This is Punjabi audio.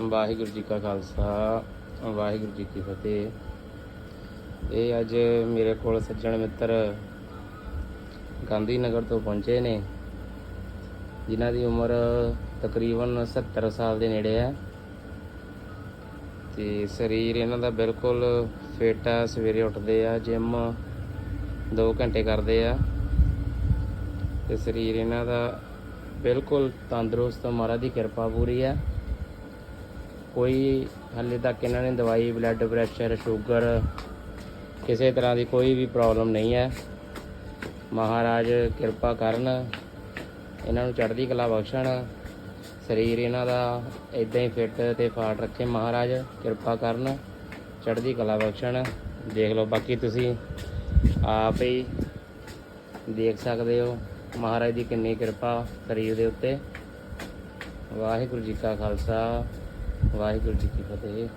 ਵਾਹਿਗੁਰੂ ਜੀ ਕਾ ਖਾਲਸਾ, ਵਾਹਿਗੁਰੂ ਜੀ ਕੀ ਫਤਿਹ। ਇਹ ਅੱਜ ਮੇਰੇ ਕੋਲ ਸੱਜਣ ਮਿੱਤਰ ਗਾਂਧੀ ਨਗਰ ਤੋਂ ਪਹੁੰਚੇ ਨੇ, ਜਿਨ੍ਹਾਂ ਦੀ ਉਮਰ ਤਕਰੀਬਨ 70 ਸਾਲ ਦੇ ਨੇੜੇ ਹੈ। ਤੇ ਸਰੀਰ ਇਹਨਾਂ ਦਾ ਬਿਲਕੁਲ ਫਿੱਟ ਆ, ਸਵੇਰੇ ਉੱਠਦੇ ਆ ਜਿਮ 2 ਘੰਟੇ ਕਰਦੇ ਆ। ਤੇ ਸਰੀਰ ਇਹਨਾਂ ਦਾ ਬਿਲਕੁਲ ਤੰਦਰੁਸਤ, ਮਹਾਰਾਜ ਦੀ ਕਿਰਪਾ ਪੂਰੀ ਹੈ। ਕੋਈ ਹਾਲੇ ਤੱਕ ਇਹਨਾਂ ਨੇ ਦਵਾਈ ਬਲੱਡ ਪ੍ਰੈਸ਼ਰ ਸ਼ੂਗਰ ਕਿਸੇ ਤਰ੍ਹਾਂ ਦੀ ਕੋਈ ਵੀ ਪ੍ਰੋਬਲਮ ਨਹੀਂ ਹੈ। ਮਹਾਰਾਜ ਕਿਰਪਾ ਕਰਨ, ਇਹਨਾਂ ਨੂੰ ਚੜ੍ਹਦੀ ਕਲਾ ਬਖਸ਼ਣ। ਸਰੀਰ ਇਹਨਾਂ ਦਾ ਇਦਾਂ ਹੀ ਫਿੱਟ ਤੇ ਫਾਟ ਰੱਖੇ। ਮਹਾਰਾਜ ਕਿਰਪਾ ਕਰਨ, ਚੜ੍ਹਦੀ ਕਲਾ ਬਖਸ਼ਣ। ਦੇਖ ਲਓ ਬਾਕੀ ਤੁਸੀਂ ਆਪ ਹੀ ਦੇਖ ਸਕਦੇ ਹੋ ਮਹਾਰਾਜ ਦੀ ਕਿੰਨੀ ਕਿਰਪਾ ਸਰੀਰ ਦੇ ਉੱਤੇ। ਵਾਹਿਗੁਰੂ ਜੀ ਕਾ ਖਾਲਸਾ। ਵਾਹਿਗੁਰੂ ਜੀ ਕੀ ਫਤਿਹ।